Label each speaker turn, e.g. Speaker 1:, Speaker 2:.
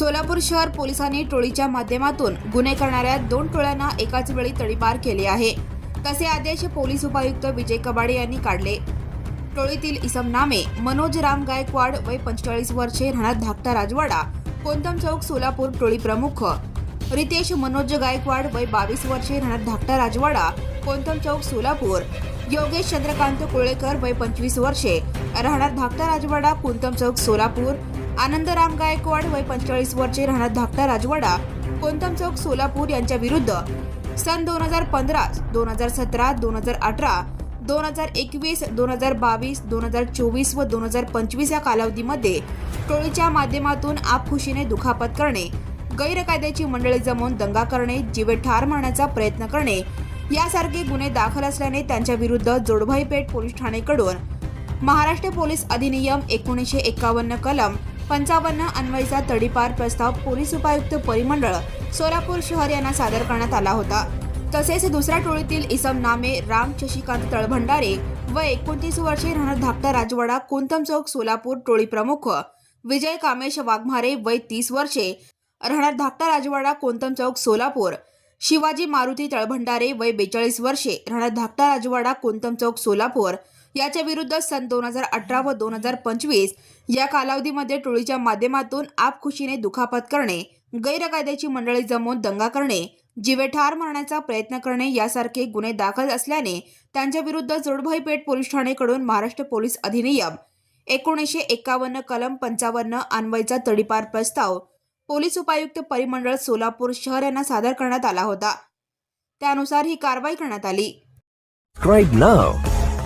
Speaker 1: सोलापूर शहर पोलिसांनी टोळीच्या माध्यमातून गुन्हे करणाऱ्या दोन टोळ्यांना एकाच वेळी तडीपार केले आहे. तसे आदेश पोलीस उपायुक्त विजय कबाडे यांनी काढले. टोळीतील इसम नामे मनोज राम गायकवाड वय पंचेचाळीस वर्षे राहणार धाकटा राजवाडा कोंतम चौक सोलापूर टोळी प्रमुख. रितेश मनोज गायकवाड वय बावीस वर्षे राहणार धाकटा राजवाडा कोंतम चौक सोलापूर. योगेश चंद्रकांत कोळेकर वय पंचवीस वर्षे राहणार धाकटा राजवाडा कुंतम चौक सोलापूर. आनंदराम गायकवाड वय पंचेचाळीस वर्षे राहणार धाकटा राजवाडा. कोंतम चौक सोलापूर यांच्या विरुद्ध. सन दोन हजार पंधरा दोन हजार सतरा दोन हजार अठरा दोन हजार एकवीस दोन हजार बावीस दोन हजार चोवीस व दोन हजार पंचवीस या कालावधीमध्ये टोळीच्या माध्यमातून आपखुशीने दुखापत करणे गैरकायद्याची मंडळी जमवून दंगा करणे जीवे ठार मारण्याचा प्रयत्न करणे यासारखे गुन्हे दाखल असल्याने त्यांच्या विरुद्ध जोडभाई पेठ पोलीस ठाणेकडून. महाराष्ट्र पोलीस अधिनियम एकोणीसशे एकावन्न कलम पंचावन्न अन्वयचा तडीपार प्रस्ताव पोलीस उपायुक्त परिमंडळ सोलापूर शहर यांना सादर करण्यात आला होता. तसेच दुसऱ्या टोळीतील इसम नामे राम शशिकांत तळभंडारे व एकोणतीस वर्षे राहणार धाकटा राजवाडा कोंतम चौक सोलापूर टोळी प्रमुख विजय कामेश वाघमारे वय तीस वर्षे राहणार धाकटा राजवाडा कोंतम चौक सोलापूर शिवाजी मारुती तळभंडारे वय बेचाळीस वर्षे राहणार धाकटा राजवाडा कोंतम चौक सोलापूर याच्या विरुद्ध सन दोन हजार अठरा व दोन हजार पंचवीस या कालावधीमध्ये टोळीच्या माध्यमातून आपखुशीने दुखापत करणे गैरकायद्याची मंडळी जमवून दंगा करणे जीवे ठार मारण्याचा प्रयत्न करणे यासारखे गुन्हे दाखल असल्याने त्यांच्या विरुद्ध जोडभाई पेठ पोलीस ठाणेकडून महाराष्ट्र पोलीस अधिनियम एकोणीसशे एकावन्न कलम पंचावन्न अन्वयचा तडीपार प्रस्ताव पोलीस उपायुक्त परिमंडळ सोलापूर शहर यांना सादर करण्यात आला होता. त्यानुसार ही कारवाई करण्यात आली.